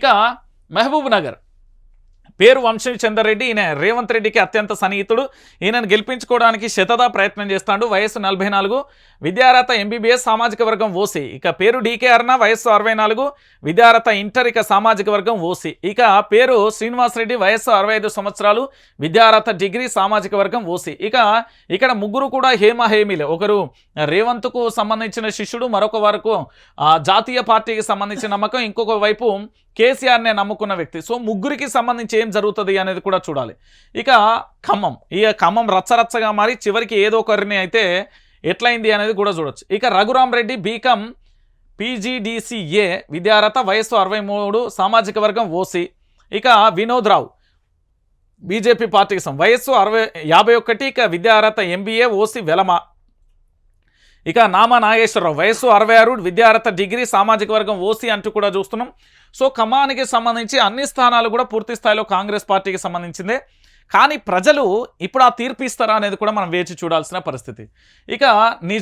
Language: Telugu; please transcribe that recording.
ఇక మహబూబ్ నగర్. పేరు వంశీ రెడ్డి ఈయన రేవంత్ రెడ్డికి అత్యంత సన్నిహితుడు. ఈయనను గెలిపించుకోవడానికి శతదా ప్రయత్నం చేస్తాడు వయస్సు నలభై నాలుగు. విద్యారత ఎంబీబీఎస్ సామాజిక వర్గం ఓసీ. ఇక పేరు డీకే అర్ణ వయస్సు అరవై నాలుగు. విద్యారత ఇంటర్ ఇక సామాజిక వర్గం ఓసీ. ఇక పేరు శ్రీనివాసరెడ్డి వయస్సు అరవై ఐదు సంవత్సరాలు. విద్యారత డిగ్రీ సామాజిక వర్గం ఓసీ. ఇక ఇక్కడ ముగ్గురు కూడా హేమ హేమిలే. ఒకరు రేవంత్కు సంబంధించిన శిష్యుడు మరొక వరకు జాతీయ పార్టీకి సంబంధించిన నమ్మకం. ఇంకొక వైపు కేసీఆర్నే నమ్ముకున్న వ్యక్తి. సో ముగ్గురికి సంబంధించి ఏం జరుగుతుంది అనేది కూడా చూడాలి. ఇక ఖమ్మం. ఈ ఖమ్మం రచ్చరచ్చగా మారి చివరికి ఏదో ఒకరిని అయితే ఎట్లయింది అనేది కూడా చూడొచ్చు. ఇక రఘురామ్ రెడ్డి బీకం పీజీడీసీఏ విద్యారత వయస్సు అరవై మూడు సామాజిక వర్గం ఓసీ. ఇక వినోద్ రావు బీజేపీ పార్టీకి సం వయస్సు అరవై యాభై ఒకటి ఇక విద్యార్హత ఎంబీఏ ఓసీ వెలమ. ఇక నామా నాగేశ్వరరావు వయసు అరవై ఆరు విద్యార్హత డిగ్రీ సామాజిక వర్గం ఓసీ అంటూ కూడా చూస్తున్నాం. సో ఖమ్మానికి సంబంధించి అన్ని స్థానాలు కూడా పూర్తి స్థాయిలో కాంగ్రెస్ పార్టీకి సంబంధించిందే. కానీ ప్రజలు ఇప్పుడు ఆ తీర్పు ఇస్తారా అనేది కూడా మనం వేచి చూడాల్సిన పరిస్థితి. ఇక నిజ